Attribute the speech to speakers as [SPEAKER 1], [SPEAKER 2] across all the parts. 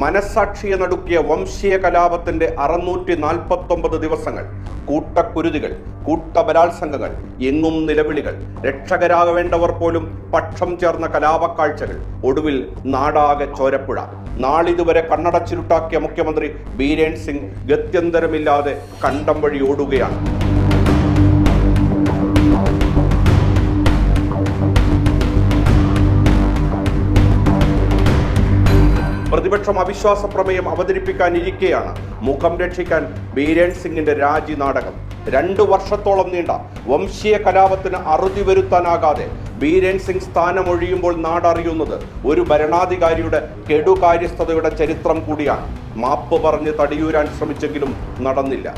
[SPEAKER 1] മനസാക്ഷിയെ നടുക്കിയ വംശീയ കലാപത്തിന്റെ അറുന്നൂറ്റി നാൽപ്പത്തൊമ്പത് ദിവസങ്ങൾ. കൂട്ടക്കുരുതികൾ കൂട്ടബലാത്സംഗങ്ങൾ എങ്ങും നിലവിളികൾ രക്ഷകരാകേണ്ടവർ പോലും പക്ഷം ചേർന്ന കലാപക്കാഴ്ചകൾ ഒടുവിൽ നാടാകെ ചോരപ്പുഴ. നാളിതുവരെ കണ്ണടച്ചിരുട്ടാക്കിയ മുഖ്യമന്ത്രി ബീരേൻ സിംഗ് ഗത്യന്തരമില്ലാതെ കണ്ടം വഴി ഓടുകയാണ്. പ്രതിപക്ഷം അവിശ്വാസ പ്രമേയം അവതരിപ്പിക്കാനിരിക്കെയാണ്. മുഖം രക്ഷിക്കാൻ ബീരേൻ സിംഗിന്റെ രാജി നാടകം. രണ്ടു വർഷത്തോളം നീണ്ട. വംശീയ കലാപത്തിന് അറുതി വരുത്താനാകാതെ ബീരേൻ സിംഗ് സ്ഥാനമൊഴിയുമ്പോൾ നാടറിയുന്നത് ഒരു ഭരണാധികാരിയുടെ കെടുകാര്യസ്ഥതയുടെ ചരിത്രം കൂടിയാണ്. മാപ്പ് പറഞ്ഞ് തടിയൂരാൻ ശ്രമിച്ചെങ്കിലും നടന്നില്ല.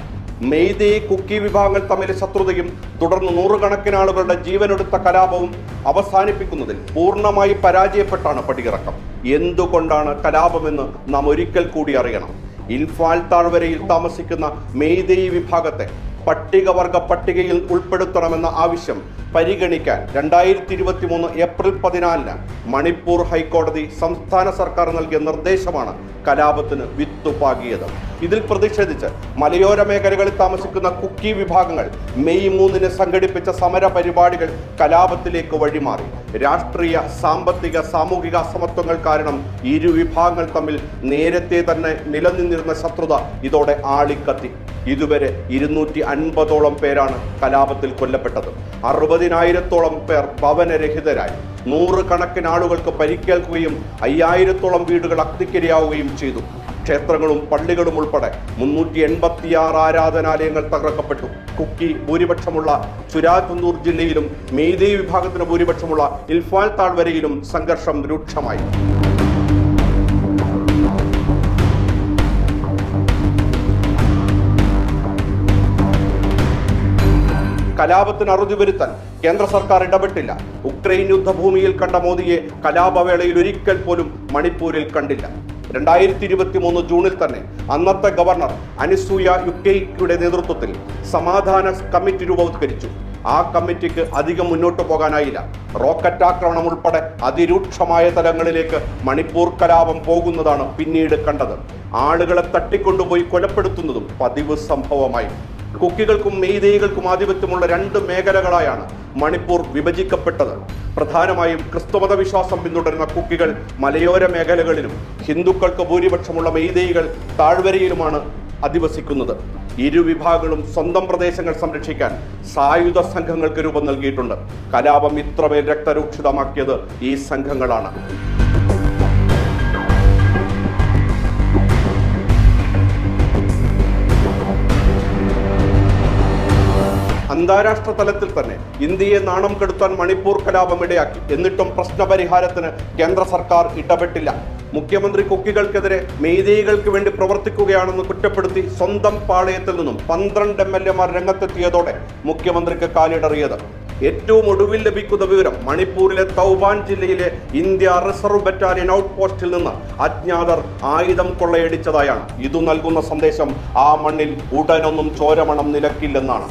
[SPEAKER 1] മെയ്തി കുക്കി വിഭാഗങ്ങൾ തമ്മിലെ ശത്രുതയും തുടർന്ന് നൂറുകണക്കിന് ആളുകളുടെ ജീവനെടുത്ത കലാപവും അവസാനിപ്പിക്കുന്നതിൽ പൂർണമായി പരാജയപ്പെട്ടാണ് പടിയിറക്കം. എന്തുകൊണ്ടാണ് കലാപമെന്ന് നാം ഒരിക്കൽ കൂടി അറിയണം. ഇൻഫാൽ താഴ്വരയിൽ താമസിക്കുന്ന മെയ്തേയി വിഭാഗത്തെ പട്ടികവർഗ പട്ടികയിൽ ഉൾപ്പെടുത്തണമെന്ന ആവശ്യം പരിഗണിക്കാൻ രണ്ടായിരത്തി ഇരുപത്തി മൂന്ന് ഏപ്രിൽ പതിനാലിന് മണിപ്പൂർ ഹൈക്കോടതി സംസ്ഥാന സർക്കാർ നൽകിയ നിർദ്ദേശമാണ് കലാപത്തിന് വിത്തുപാകിയത്. ഇതിൽ പ്രതിഷേധിച്ച് മലയോര മേഖലകളിൽ താമസിക്കുന്ന കുക്കി വിഭാഗങ്ങൾ മെയ് മൂന്നിന് സംഘടിപ്പിച്ച സമര പരിപാടികൾ കലാപത്തിലേക്ക് വഴിമാറി. രാഷ്ട്രീയ സാമ്പത്തിക സാമൂഹിക അസമത്വങ്ങൾ കാരണം ഇരു വിഭാഗങ്ങൾ തമ്മിൽ നേരത്തെ തന്നെ നിലനിന്നിരുന്ന ശത്രുത ഇതോടെ ആളിക്കത്തി. ഇതുവരെ ഇരുന്നൂറ്റി അൻപതോളം പേരാണ് കലാപത്തിൽ കൊല്ലപ്പെട്ടത്. അറുപതിനായിരത്തോളം പേർ ഭവനരഹിതരായി. നൂറുകണക്കിന് ആളുകൾക്ക് പരിക്കേൽക്കുകയും അയ്യായിരത്തോളം വീടുകൾ അഗ്നിക്കിരയാവുകയും ചെയ്തു. ക്ഷേത്രങ്ങളും പള്ളികളും ഉൾപ്പെടെ മുന്നൂറ്റി എൺപത്തിയാറ് ആരാധനാലയങ്ങൾ തകർക്കപ്പെട്ടു. കുക്കി ഭൂരിപക്ഷമുള്ള ചുരാകുന്നൂർ ജില്ലയിലും മെയ്തേ വിഭാഗത്തിന് ഭൂരിപക്ഷമുള്ള ഇൽഫാൽ താഴ്വരയിലും സംഘർഷം രൂക്ഷമായി. കലാപത്തിന് അറുതി വരുത്താൻ കേന്ദ്ര സർക്കാർ ഇടപെട്ടില്ല. ഉക്രൈൻ യുദ്ധഭൂമിയിൽ കണ്ട മോദിയെ കലാപവേളയിൽ ഒരിക്കൽ പോലും മണിപ്പൂരിൽ കണ്ടില്ല. രണ്ടായിരത്തി ഇരുപത്തി മൂന്ന് ജൂണിൽ തന്നെ അന്നത്തെ ഗവർണർ അനിസൂയ യുക്കെയുടെ നേതൃത്വത്തിൽ സമാധാന കമ്മിറ്റി രൂപവത്കരിച്ചു. ആ കമ്മിറ്റിക്ക് അധികം മുന്നോട്ട് പോകാനായില്ല. റോക്കറ്റ് ആക്രമണം ഉൾപ്പെടെ അതിരൂക്ഷമായ തലങ്ങളിലേക്ക് മണിപ്പൂർ കലാപം പോകുന്നതാണ് പിന്നീട് കണ്ടത്. ആളുകളെ തട്ടിക്കൊണ്ടുപോയി കൊലപ്പെടുത്തുന്നതും പതിവ് സംഭവമായി. കുക്കികൾക്കും മെയ്തേകൾക്കും ആധിപത്യമുള്ള രണ്ട് മേഖലകളായാണ് മണിപ്പൂർ വിഭജിക്കപ്പെട്ടത്. പ്രധാനമായും ക്രിസ്തുമത വിശ്വാസം പിന്തുടരുന്ന കുക്കികൾ മലയോര മേഖലകളിലും ഹിന്ദുക്കൾക്ക് ഭൂരിപക്ഷമുള്ള മെയ്തേയികൾ താഴ്വരയിലുമാണ് അധിവസിക്കുന്നത്. ഇരു വിഭാഗങ്ങളും സ്വന്തം പ്രദേശങ്ങൾ സംരക്ഷിക്കാൻ സായുധ സംഘങ്ങൾക്ക് രൂപം നൽകിയിട്ടുണ്ട്. കലാപം ഇത്രമേൽ രക്തരൂക്ഷിതമാക്കിയത് ഈ സംഘങ്ങളാണ്. അന്താരാഷ്ട്ര തലത്തിൽ തന്നെ ഇന്ത്യയെ നാണം കെടുത്താൻ മണിപ്പൂർ കലാപം ഇടയാക്കി. എന്നിട്ടും പ്രശ്നപരിഹാരത്തിന് കേന്ദ്ര സർക്കാർ ഇടപെട്ടില്ല. മുഖ്യമന്ത്രി കുക്കികൾക്കെതിരെ മെയ്തേയികൾക്ക് വേണ്ടി പ്രവർത്തിക്കുകയാണെന്ന് കുറ്റപ്പെടുത്തി സ്വന്തം പാളയത്തിൽ നിന്നും പന്ത്രണ്ട് എം എൽ എമാർ രംഗത്തെത്തിയതോടെ മുഖ്യമന്ത്രിക്ക് കാലിടറിയത്. ഏറ്റവും ഒടുവിൽ ലഭിക്കുന്ന വിവരം മണിപ്പൂരിലെ തൗബാൻ ജില്ലയിലെ ഇന്ത്യ റിസർവ് ബറ്റാലിയൻ ഔട്ട് പോസ്റ്റിൽ നിന്ന് അജ്ഞാതർ ആയുധം കൊള്ളയടിച്ചതായാണ്. ഇതു നൽകുന്ന സന്ദേശം ആ മണ്ണിൽ ഉടനൊന്നും ചോരമണം നിലക്കില്ലെന്നാണ്.